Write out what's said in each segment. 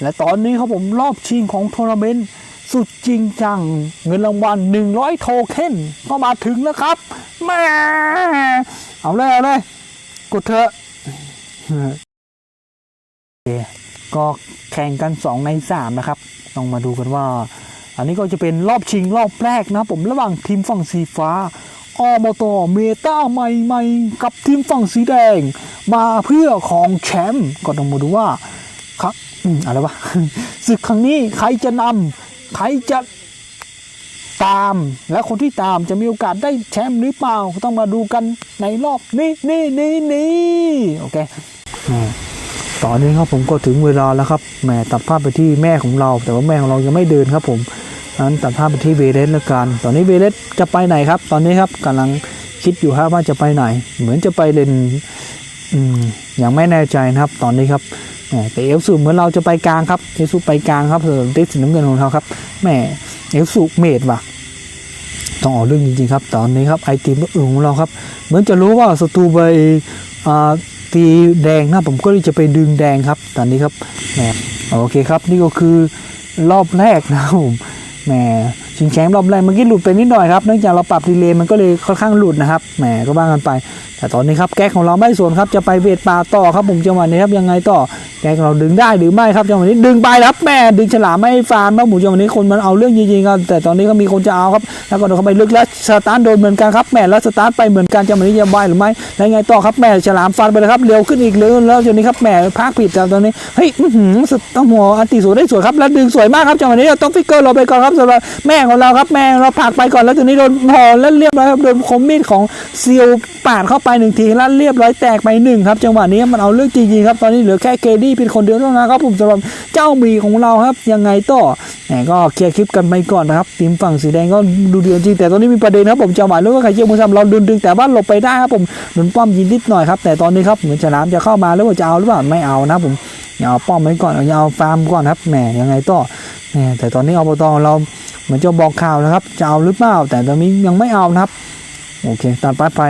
และตอนนี้ครับผมรอบชิงของทัวร์นาเมนต์สุดจริงจัง เงินรางวัล 100 โทเค็นก็มาถึงแล้วครับแม่เอาเลยเอาเลยกดเถอะโอเคก็แข่งกัน 2 ใน 3 นะครับ ต้องมาดูกันว่า อันนี้ก็จะเป็นรอบชิงรอบแรกนะผมระหว่างทีมฝั่งสีฟ้าอบตเมตาใหม่ๆ กับทีมฝั่งสีแดง มาเพื่อของแชมป์ก็ต้องมาดูว่าครับ อะไรวะศึกครั้งนี้ใครจะนำใครจะตาม และคนที่ตามจะมีโอกาสได้แชมป์หรือเปล่าก็ต้องมาดูกันในรอบนี้นี่นี่นี่โอเคแหม่ตอนนี้ครับผมก็ถึงเวลาแล้วครับแหมตัดภาพไปที่แม่ของเรา แต่ว่าแม่ของเรายังไม่เดินครับผมนั้นตัดภาพไปที่เวเลสแล้วกัน ตอนนี้เวเลสจะไปไหนครับ ตอนนี้ครับกำลังคิดอยู่ครับว่าจะไปไหน เหมือนจะไปเล่นอืมยังไม่แน่ใจนะครับ ตอนนี้ครับ แต่เอลสูเหมือนเราจะไปกลางครับเอลสูไปกลางครับส่วนติสสีน้ำเงินของเขาครับแหมเอลสูเมดว่ะต้องออกเรื่องจริงๆครับ ตอนนี้ครับไอทีมอื่นของเราครับ เหมือนจะรู้ว่าศัตรูไปตีแดงนะผมก็เลยจะไปดึงแดงครับ ตอนนี้ครับแหมโอเคครับ นี่ก็คือรอบแรกนะผมแหมชิงแชมป์รอบแรกเมื่อกี้หลุดไปนิดหน่อยครับเนื่องจากเราปรับดีเลย์มันก็เลยค่อนข้างหลุดนะครับแหมก็บ้างกันไปแต่ตอนนี้ครับแก๊กของเราไม่สวนครับจะไปเวทป่าต่อครับผมจังหวะนี้ครับยังไงต่อแก๊กเราดึงได้หรือไม่ครับจังหวะนี้ดึงไปครับแม่ดึงฉลามไม่ฟานครับผมจังหวะนี้คนมันเอาเรื่องจริงๆครับแต่ตอนนี้ก็มีคนจะเอาครับแล้วก็โดนเข้าไปลึกแล้วสตาร์ทโดนเหมือนกันครับแม่แล้วสตาร์ทไปเหมือนกันจังหวะนี้จะไหวหรือไม่แล้วยังไงต่อครับแม่ฉลามฟันไปเลยครับเร็วขึ้นอีกเลยแล้วจังหวะนี้ครับแม่พากผิดจากตอนนี้เฮ้ยอื้อหือต้องหัวอันติสวยได้สวยครับแล้วดึงสวยมากครับจังหวะนี้ต้องฟิกเกอร์เราไปก่อนครับสำหรับแม่ของเราครับแม่เราผักไปก่อนแล้วจังหวะนี้โดนหอแล้วเรียบร้อยครับโดนคมมีดของซีลปาดเข้าไปหนึ่งทีแล้วเรียบร้อยแตกไปหนึ่งครับจังหวะนี้มันเอาเรื่องจริงๆครับตอนนี้เหลือแค่เกดี้เป็นคนเดียวเท่านั้นครับผมสำหรับเจ้ามีของเราครับยังไงต่อแหมก็เคลียร์คลิปกันไปก่อนนะครับทีมฝั่งสีแดงก็ดูเดือดจริงแต่ตอนนี้มีประเด็นครับผมจังหวะแล้วก็ไข่เจียวมือซ้ำเราดึงดึงแต่ว่าหลบไปได้ครับผมหนุนป้อมยิงนิดหน่อยครับแต่ตอนนี้ครับเหมือนฉลามจะเข้ามาแล้วว่าจะเอาหรือเปล่าไม่เอานะผมอย่าเอาป้อมไว้ก่อนอย่าเอาฟาร์มก่อนครับแหมยังไงต่อแหมแต่ตอนนี้อบตองเราเหมือนจะบอกข่าวนะครับ จะเอาหรือเปล่าแต่ตอนนี้ยังไม่เอานะครับโอเคตัดไปไป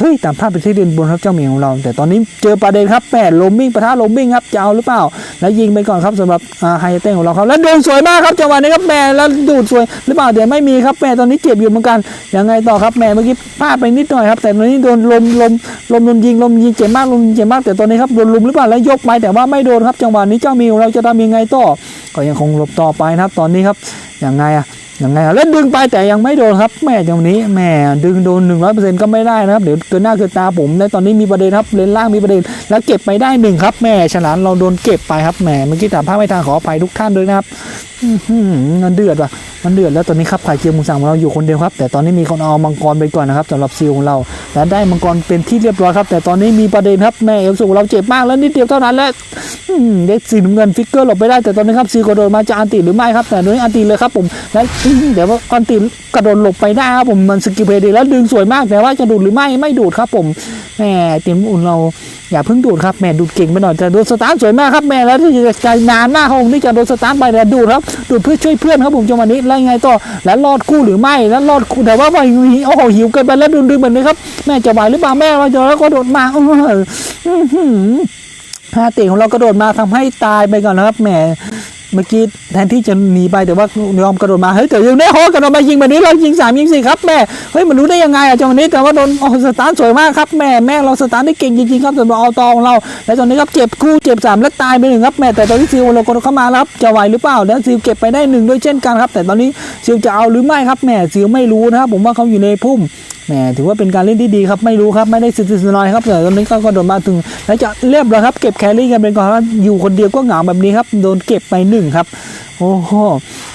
เฮ้ยตามภาพไปที่ดินบนครับเจ้าหมีของเรา แต่ตอนนี้เจอประเด็นครับแปดลมมิ่งปะทะลมมิ่งครับจะเอาหรือเปล่า แล้วยิงไปก่อนครับสำหรับไฮเต้ของเราครับแล้วโดนสวยมากครับจังหวะนี้ครับแม่แล้วดูดสวยหรือเปล่าเดี๋ยวไม่มีครับแม่ตอนนี้เจ็บอยู่เหมือนกันยังไงต่อครับแม่เมื่อกี้พลาดไปนิดหน่อยครับ แต่ตอนนี้โดนลมลมลมโดนยิงลมยิงเจ็บมากลมยิงเจ็บมากแต่ตอนนี้ครับโดนลุมหรือเปล่าแล้วยกไปแต่ว่าไม่โดนครับจังหวะนี้เจ้ามีของเราจะทำยังไงต่อ ก็ยังคงหลบต่อไปนะครับ ตอนนี้ครับยังไงอะ ยังไงแล้วดึงไปแต่ยังไม่โดนครับแม่ตรงนี้แม่ดึงโดนหนึ่งร้อยเปอร์เซ็นต์ก็ไม่ได้นะครับเดี๋ยวเกินหน้าเกินตาผมในตอนนี้มีประเด็นครับเลนล่างมีประเด็นแล้วเก็บไปได้หนึ่งครับแม่ฉลามเราโดนเก็บไปครับแม่เมื่อกี้ถามภาพไม่ทางขออภัยทุกท่านด้วยนะครับอื้อหือมันเดือดว่ะ มันเดือดแล้วตอนนี้ครับไข่เจียวหมูสังของเราอยู่คนเดียวครับ แต่ตอนนี้มีคนเอามังกรไปก่อนนะครับสำหรับซีลของเราและได้มังกรเป็นที่เรียบร้อยครับ แต่ตอนนี้มีประเด็นครับแม่เอลสูเราเจ็บมากแล้วนิดเดียวเท่านั้นและเด็กสีน้ำเงินฟิกเกอร์หลบไปได้แต่ตอนนี้ครับซีกระโดดมาจะอันติหรือไม่ครับแต่ตอนนี้อันติเลยครับผมและเดี๋ยวว่าอันติกระโดดหลบไปได้ครับผมมันสกิลเพลย์ดีแล้วดึงสวยมากแต่ว่าจะดูดหรือไม่ไม่ดูดครับผมแหมทีมอุ่นเราอย่าเพิ่งดูดครับแหมดูดเก่งไปหน่อยแต่โดนสตาร์ทสวยมากครับแหมแล้วที่จะใจนานหน้าห้องนี่จะโดนสตาร์ทไปแต่ดูดครับดูดเพื่อช่วยเพื่อนครับผมจังหวะนี้แล้วยังไงต่อแล้วรอดคู่หรือไม่แล้วรอดคู่แต่ว่าไปโอ้โหหิวเกินไปแล้วดึงดึงแบบนี้ครับแม่จะไหวหรือเปล่าแม่เราจะแล้วก็โดดมาอื้อหือฮาติของเรากระโดดมาทำให้ตายไปก่อนนะครับแหม เมื่อกี้แทนที่จะหนีไปแต่ว่ายอมกระโดดมาเฮ้ยแต่ยังได้โฮกระโดดมายิงแบบนี้เรายิงสามยิงสี่ครับแม่เฮ้ยมันรู้ได้ยังไงอะจังหวะนี้แต่ว่าโดนโอ้สตาร์สวยมากครับแม่แม่เราสตาร์ได้เก่งจริงๆครับสำหรับเอาตองเรา และตอนนี้ครับเจ็บคู่เจ็บสามและตายไปหนึ่งครับแม่แต่ตอนนี้ซิลเรากระโดดเข้ามาครับจะไหวหรือเปล่าแล้วซิลเก็บไปได้หนึ่งด้วยเช่นกันครับ แต่ตอนนี้ซิลจะเอาหรือไม่ครับแม่ซิลไม่รู้นะครับผมว่าเขาอยู่ในพุ่มแหมถือว่าเป็นการเล่นที่ดีครับไม่รู้ครับไม่ได้สิทธิ์น้อยครับแต่ตอนนี้ก็กระโดดมาถึง แล้วจะเรียบร้อยครับเก็บแครี่กันเป็นก่อนครับอยู่คนเดียวก็เหงาแบบนี้ครับโดนเก็บไปหนึ่งครับโอ้โห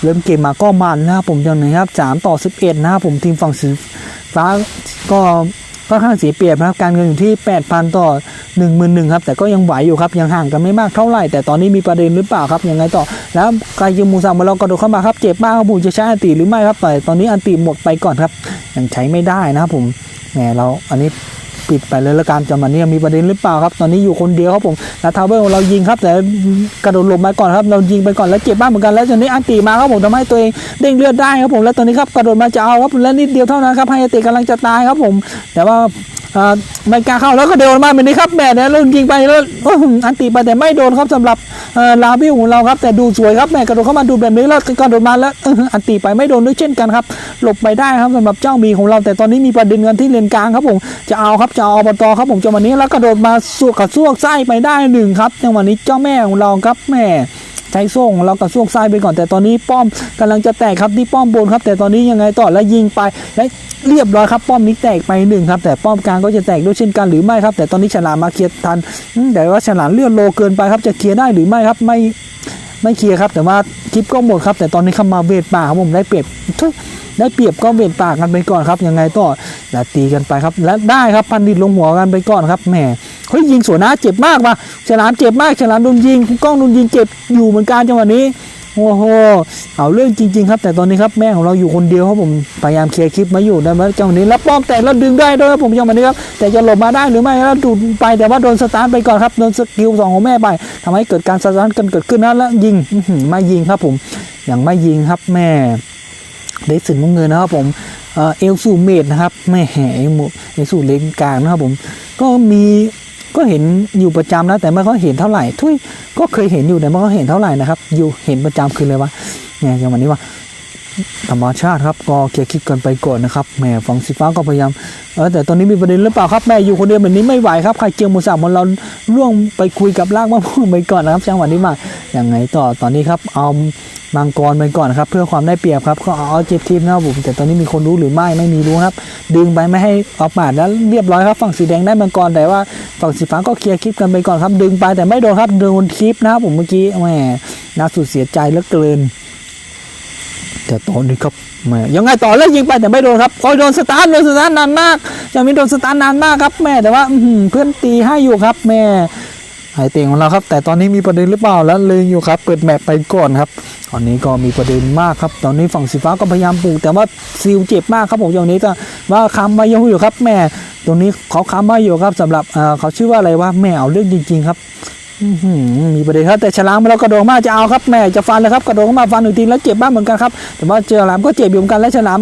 เริ่มเกมมาก็มันนะครับผมจังเลยครับสามต่อสิบเอ็ดนะครับผมทีมฝั่งสีฟ้าก็ ก็ข้างเสียเปรียบครับการเงินอยู่ที่ 8,000 ต่อ 1 1 0 0 0ครับแต่ก็ยังไหวอยู่ครับยังห่างกันไม่มากเท่าไหร่ แต่ตอนนี้มีประเด็นหรือเปล่าครับยังไงต่อ แล้วกายมูซามาเรากระโดดเข้ามาครับเจ็บมากครับผมจะใช้อันติหรือไม่ครับแต่ตอนนี้อันติหมดไปก่อนครับยังใช้ไม่ได้นะครับผมแหมเราอันนี้ ปิดไปเลยละกันจำมันนี้มีประเด็นหรือเปล่าครับ ตอนนี้อยู่คนเดียวครับผมแล้วทาวเวอร์ของเรายิงครับ แต่กระโดดหลบมาก่อนครับ เรายิงไปก่อนแล้วเจ็บบ้างเหมือนกันแล้วตอนนี้อันตีมาครับผมทำให้ตัวเองเด้งเลือดได้ครับผมแล้วตอนนี้ครับกระโดดมาจะเอาครับและนิดเดียวเท่านั้นครับให้อตีกำลังจะตายครับผม แต่ว่าอ่าไม่กล้าเข้าแล้วก็เดินมาแบบนี้ครับแม่เนี่ยแล้วยิงไปแล้วอันติไปแต่ไม่โดนครับสำหรับลาวิวของเราครับแต่ดูสวยครับแม่กระโดดเข้ามาดูแบบนี้แล้วกระโดดมาแล้วอันติไปไม่โดนด้วยเช่นกันครับหลบไปได้ครับสำหรับเจ้ามีของเรา แต่ตอนนี้มีประเด็นกันที่เลนกลางครับผมจะเอาครับจอาอบตครับผมจังหวะนี้แล้วกระโดดมาสวกกับซวกไส้ไปได้หนึ่งครับจังหวะนี้เจ้าแม่ของเราครับแม่ใช้โซ่งเรากับซวกไส้ไปก่อนแต่ตอนนี้ป้อมกำลังจะแตกครับที่ป้อมบนครับ แต่ตอนนี้ยังไงต่อแล้วยิงไปและเรียบร้อยครับ ป้อมนี้แตกไปหนึ่งครับแต่ป้อมกลางก็จะแตกด้วยเช่นกันหรือไม่ครับ แต่ตอนนี้ฉลามมาเคลียร์ทันแต่ว่าฉลามเลือดโลเกินไปครับจะเคลียร์ได้หรือไม่ครับไม่ไม่เคลียร์ครับ แต่ว่าคลิปก็หมดครับ แต่ตอนนี้เข้ามาเวทป่าครับผมได้เปรียบได้เปรียบก็เวทป่ากันไปก่อนครับยังไงต่อ และตีกันไปครับ และได้ครับพันดิตลงหัวกันไปก่อนครับแหมเฮ้ยยิงสวนนะเจ็บมากว่ะฉลามเจ็บมากฉลามโดนยิงกล้องโดนยิงเจ็บอยู่เหมือนกันจังหวะนี้โอ้โหเอาเรื่องจริง ๆ ครับ แต่ตอนนี้ครับแม่ของเราอยู่คนเดียวครับผมพยายามเคลียร์คลิปมาอยู่ได้ไหมจังหวะนี้แล้วป้อมแตกแล้วดึงได้ด้วยครับผมจังหวะนี้ครับแต่จะหลบมาได้หรือไม่แล้วดูดไปแต่ว่าโดนสตาร์ทไปก่อนครับโดนสกิลสองของแม่ไปทำให้เกิดการสตาร์ทกันเกิดขึ้นนะแล้วยิงไม่ยิงครับผมอย่างไม่ยิงครับแม่ได้สึงน้ำเงินนะครับผม เอลสูเมดนะครับแม่แห่เอลสูเลสูเลนกลางนะครับผมก็มีก็เห็นอยู่ประจำนะแต่ไม่ค่อยเห็นเท่าไหร่ทุยก็เคยเห็นอยู่แต่ไม่ค่อยเห็นเท่าไหร่นะครับ อยู่เห็นประจำคือเลยว่าเนี่ยอย่างวันนี้ว่าธรรมชาติครับก็เคลียร์คลิปกันไปก่อนนะครับแม่ฟังสีฟ้าก็พยายามเออแต่ตอนนี้มีประเด็นหรือเปล่าครับแม่อยู่คนเดียวแบบนี้ไม่ไหวครับใครเจียงมูสามันเราล่วงไปคุยกับลากมะม่วงไปก่อนนะครับจังหวะนี้มาอย่างไงต่อตอนนี้ครับเอา มังกรไปก่อนครับ เพื่อความได้เปรียบครับก็เอาเจ็บทีมนะครับผมแต่ตอนนี้มีคนรู้หรือไม่ไม่มีรู้ครับ ดึงไปไม่ให้ออกมาแล้วเรียบร้อยครับ ฝั่งสีแดงได้มังกรแต่ว่าฝั่งสีฟ้าก็เคลียร์คลิปกันไปก่อนครับ ดึงไปแต่ไม่โดนครับโดนคลิปนะครับผมเมื่อกี้แหมน่าสุดเสียใจเหลือเกินแต่ตอนนี้ครับแหมยังไงต่อแล้วยิงไปแต่ไม่โดนครับโอ้ยโดนสตาร์ทโดนสตาร์ทนานมากจะมีโดนสตาร์ทนานมากครับแม่แต่ว่าเพื่อนตีให้อยู่ครับแม่ ไอเตียงของเราครับ แต่ตอนนี้มีประเด็นหรือเปล่าแล้วเลยอยู่ครับ เปิดแมปไปก่อนครับ ตอนนี้ก็มีประเด็นมากครับ ตอนนี้ฝั่งสีฟ้าก็พยายามปลูกแต่ว่าซิลเจ็บมากครับผมอย่างนี้ก็ว่าคำมาอยู่ครับแม่ตรงนี้เขาคำมาอยู่ครับสำหรับเออเขาชื่อว่าอะไรว่าแม่เอาเรื่องจริง ๆ ครับมีประเด็นครับแต่ฉลามเรากระโดดมาจะเอาครับแม่จะฟันเลยครับกระโดดมาฟันหนึ่งทีแล้วเจ็บบ้างเหมือนกันครับแต่ว่าเจอฉลามก็เจ็บอยู่เหมือนกันและฉลาม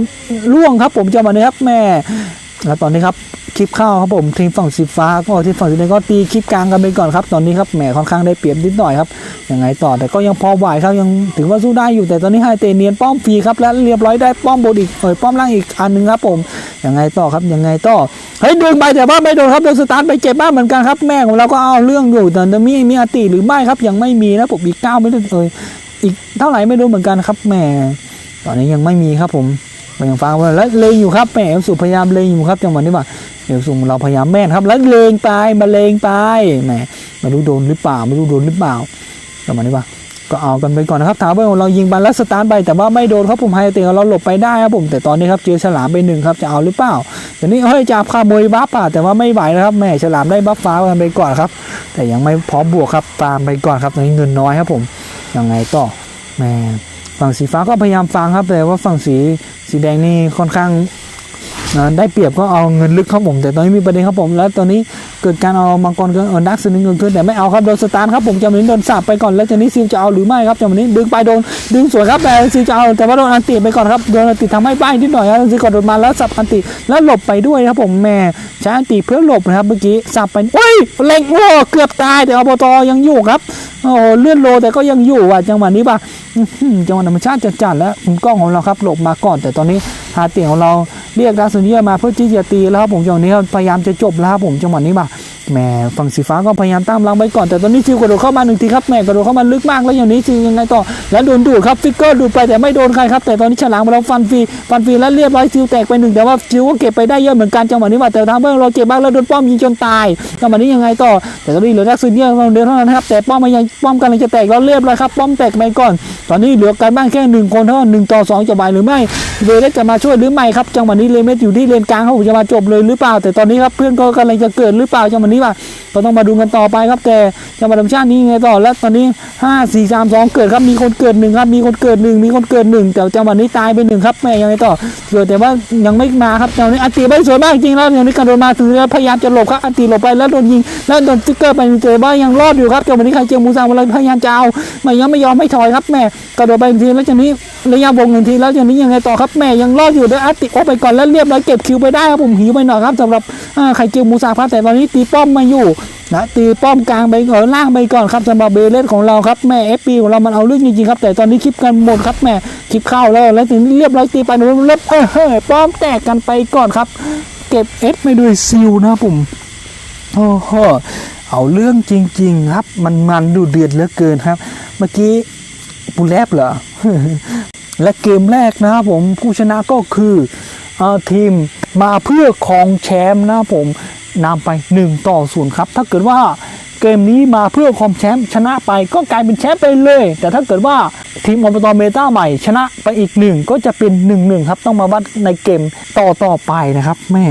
ล่วงครับ ผมจะมาเนี่ยครับแม่ แล้วตอนนี้ครับคลิปเข้าครับผมทีมฝั่งสีฟ้าก็ทีมฝั่งสีแดงก็ตีคลิปกลางกันไปก่อนครับ ตอนนี้ครับแหมค่อนข้างได้เปรียบนิดหน่อยครับยังไงต่อแต่ก็ยังพอไหวครับยังถือว่าสู้ได้อยู่แต่ตอนนี้ไฮเตเนียนป้อมฟรีครับและเรียบร้อยได้ป้อมบนอีกเออป้อมล่างอีกอันหนึงครับผมยังไงต่อครับยังไงต่อเฮ้ยดึงไปแต่ว่าไม่โดนครับโดนสตาร์ทไปเจ็บบ้างเหมือนกันครับแม่ของเราก็เอาเรื่องอยู่แต่มีมีอติหรือไม่ครับยังไม่มีนะผมอีกเก้าไม่ได้เอยอีกเท่าไหร่ไม่รู้เหมือนกันครับแม่ตอนนี้ยังไม่มีครับผม ก็ยังฟังว่าแล้วเลงอยู่ครับแหมเอลสุพยายามเลงอยู่ครับจังหวะนี้ว่าเอลสุเราพยายามแม่นครับแล้วเลงไปมาเลงไปแหมไม่รู้โดนหรือเปล่าไม่รู้โดนหรือเปล่าจังหวะนี้ว่าก็เอากันไปก่อนนะครับถามว่าเรายิงไปแล้วสตาร์ทไปแต่ว่าไม่โดนครับผมไฮเตะเราหลบไปได้ครับผมแต่ตอนนี้ครับเจอฉลามไปหนึ่งครับจะเอาหรือเปล่าแต่นี้เฮ้ยจับคาโมยบัฟป่ะแต่ว่าไม่ไหวนะครับแหม่ฉลามได้บัฟฟ้ากันไปก่อนครับ แต่ยังไม่พร้อมบวกครับตามไปก่อนครับตอนนี้เงินน้อยครับผมยังไงต่อแหม่ฝั่งสีฟ้าก็พยายามฟังครับแต่ว่าฝั่งสี สีแดงนี่ค่อนข้างได้เปรียบก็เอาเงินลึกเข้าผม แต่ตอนนี้มีประเด็นครับผม แล้วตอนนี้ เกิดการเอามังกรเกินเออดักสนึงเงินขึ้นแต่ไม่เอาครับโดนสตาร์ทครับผมจำนี้โดนสับไปก่อนแล้วจากนี้ซิลจะเอาหรือไม่ครับจำนี้ดึงไปโดนดึงสวยครับแต่ซิลจะเอาแต่ว่าโดนอันติไปก่อนครับโดนอันติทำให้ป้ายนิดหน่อยครับซิลกดโดนมาแล้วสับอันติแล้วหลบไปด้วยครับผมแม่ใช้อันติเพื่อหลบนะครับเมื่อกี้สับไปโอ้ยเล็งโอ้เกือบตายแต่อบตยังอยู่ครับโอ้เลื่อนโลแต่ก็ยังอยู่ว่ะจังหวะนี้ป่ะจังหวะธรรมชาติจัดๆแล้วกล้องของเราครับหลบมาก่อน แต่ตอนนี้หาเตียงของเรา เรียกดาสุนเยีมาเพื่อที่จะตีแล้วครับผมจังหวะนี้พยายามจะจบแล้วครับผมจังหวะนี้มา แหมฝั่งสีฟ้าก็พยายามตามลังไปก่อนแต่ตอนนี้ซิวกระโดดเข้ามาหนึ่งทีครับแหมกระโดดเข้ามาลึกมากแล้วอย่างนี้ซิวยังไงต่อแล้วโดนดูดครับฟิกเกอร์ดูดไปแต่ไม่โดนใครครับแต่ตอนนี้ฉลามเราฟันฟรีฟันฟรีแล้วเรียบร้อยซิวแตกไปหนึ่งแต่ว่าซิวก็เก็บไปได้เยอะเหมือนกันจังหวะนี้ว่าแต่ทางเบื้องเราเก็บบ้างแล้วโดนป้อมยิงจนตายจังหวะนี้ยังไงต่อ แต่ตอนนี้เหลือดักซุนเยียเราเดินเท่านั้นครับแต่ป้อมมันยังป้อมกำลังจะแตกแล้วเรียบร้อยครับป้อมแตกไปก่อน ตอนนี้เหลือกันบ้างแค่หนึ่งคนเท่านั้นหนึ่งต่อสองจะไหวหรือไม่เลเมสจะมาช่วยหรือไม่ครับจังหวะนี้เลเมสอยู่ที่เลนกลางเขาจะมาจบเลยหรือเปล่า แต่ตอนนี้ครับเพื่อนก็กำลังจะเกิดหรือเปล่าจังหวะนี้ป่ะก็ต้องมาดูกันต่อไปครับแต่จังหวัดธรรมชาตินี้ยังไงต่อแล้วตอนนี้ 5 4 3 2 เกิดครับมีคนเกิดหนึ่งครับมีคนเกิดหนึ่งมีคนเกิดหนึ่งแต่จังหวัดนี้ตายไปหนึ่งครับแม่ยังไงต่อเกิดแต่ว่ายังไม่มาครับจังหวัดนี้อัตีไปสวยมากจริงแล้วอย่างนี้กระโดดมาถึงแล้วพยายามจะหลบครับอัตีหลบไปแล้วโดนยิง แล้วโดนสติ๊กเกอร์ไปเจอว่ายังรอดอยู่ครับจังหวัดนี้ใครเจอมูซาอะไรพยายามจะเอาไม่ยังไม่ยอมไม่ถอยครับแม่กระโดดไปหนึ่งทีแล้วจากนี้ระยะวงหนึ่งทีแล้วจากนี้ยังไงต่อครับแม่ยังรอดอยู่ด้วยอัติออกไปก่อนแล้วเรียบร้อยเก็บคิวไปได้ครับผมหิวไปหน่อยครับสำหรับไข่เจียวมูซาครับแต่ตอนนี้ตีป้ออมมาอยู่นะตีป้อมกลางไปก่อนล่างไปก่อนครับสำหรับเบเลสของเราครับแม่เอฟปีของเรามันเอาเรื่องจริงๆครับ แต่ตอนนี้คลิปกันหมดครับแม่คลิปเข้าแล้วแล้วถึงเรียบร้อยตีไปแล้วเล็บเออเฮ้ยป้อมแตกกันไปก่อนครับ เก็บเอสไปด้วยซิลนะผมโอ้โหเอาเรื่องจริง ๆ ครับ มันมันดูเดือดเหลือเกินครับ เมื่อกี้ปูแลบเหรอและเกมแรกนะครับผมผู้ชนะก็คืออทีมมาเพื่อครองแชมป์นะผม นำไป 1 ต่อ0ครับถ้าเกิดว่าเกมนี้มาเพื่อคอมแชมป์ชนะไปก็กลายเป็นแชมป์ไปเลย แต่ถ้าเกิดว่าทีมอบตเมตาใหม่ชนะไปอีกหนึ่งก็จะเป็น1-1ครับต้องมาวัดในเกมต่อต่อไปนะครับแม่